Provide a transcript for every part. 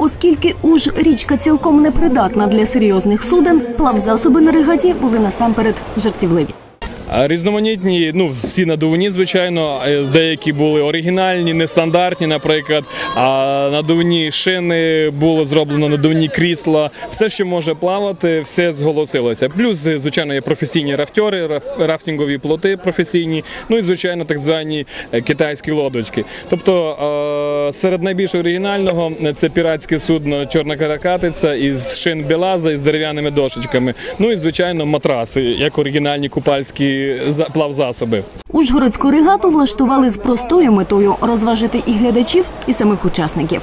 оскільки уж річка цілком непридатна для серйозних суден, плавзасоби на регаті були насамперед жартівливі. Різноманітні, ну всі надувні, звичайно, деякі були оригінальні, нестандартні, наприклад. А надувні шини було зроблено надувні крісла. Все, що може плавати, все зголосилося. Плюс, звичайно, є професійні рафтьори, раф- рафтингові плоти професійні. Ну і звичайно, так звані е, китайські лодочки. Тобто е, серед найбільш оригінального е, це піратське судно Чорна каракатиця із шин білаза із дерев'яними дошечками. Ну і звичайно, матраси, як оригінальні купальські за- плавзасоби. Ужгородську регату влаштували з простою метою розважити і глядачів, і самих учасників.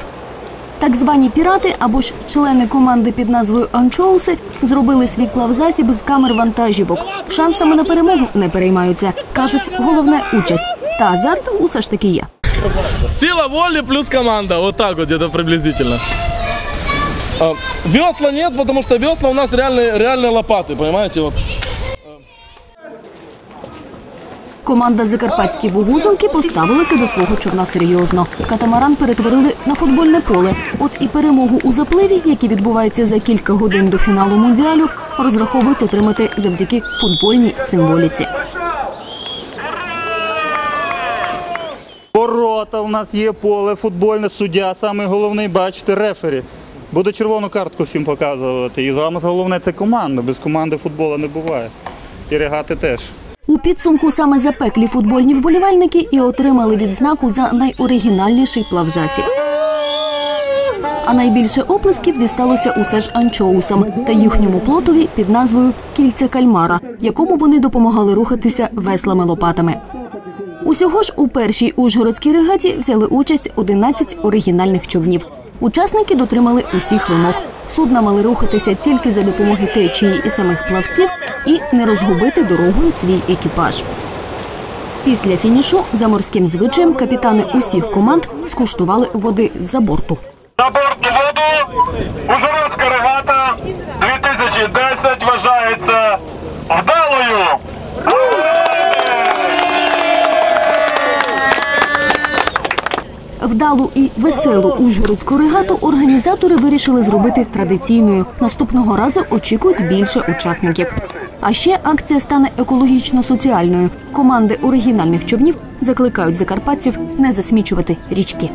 Так звані пірати або ж члени команди під назвою Анчоуси зробили свій плавзасіб з камер вантажівок. Шансами на перемогу не переймаються. кажуть, головне участь. Та азарт усе ж таки є. Сила воли плюс команда. Вот так вот где-то приблизительно. А, Весла нет, потому что весла у нас реальные, реальные лопаты, понимаете? Вот. Команда Закарпатські вугузелки поставилася до свого човна серйозно. Катамаран перетворили на футбольне поле. От і перемогу у запливі, який відбувається за кілька годин до фіналу мундіалю, розраховують отримати завдяки футбольній символіці. Ворота у нас є поле, футбольне суддя. Саме головний, бачите, рефері. Буде червону картку всім показувати. І саме головне це команда. Без команди футболу не буває. І регати теж. У підсумку саме запеклі футбольні вболівальники і отримали відзнаку за найоригінальніший плавзасіб. А найбільше оплесків дісталося усе ж анчоусам та їхньому плотові під назвою Кільця кальмара, якому вони допомагали рухатися веслами лопатами. Усього ж у першій ужгородській регаті взяли участь 11 оригінальних човнів. Учасники дотримали усіх вимог. Судна мали рухатися тільки за допомоги течії і самих плавців і не розгубити дорогою свій екіпаж. Після фінішу за морським звичаєм капітани усіх команд скуштували води з-за борту. На борт воду Ужгородська регата 2010 Вдалу і веселу ужгородську регату організатори вирішили зробити традиційною. Наступного разу очікують більше учасників. А ще акція стане екологічно-соціальною. Команди оригінальних човнів закликають закарпатців не засмічувати річки.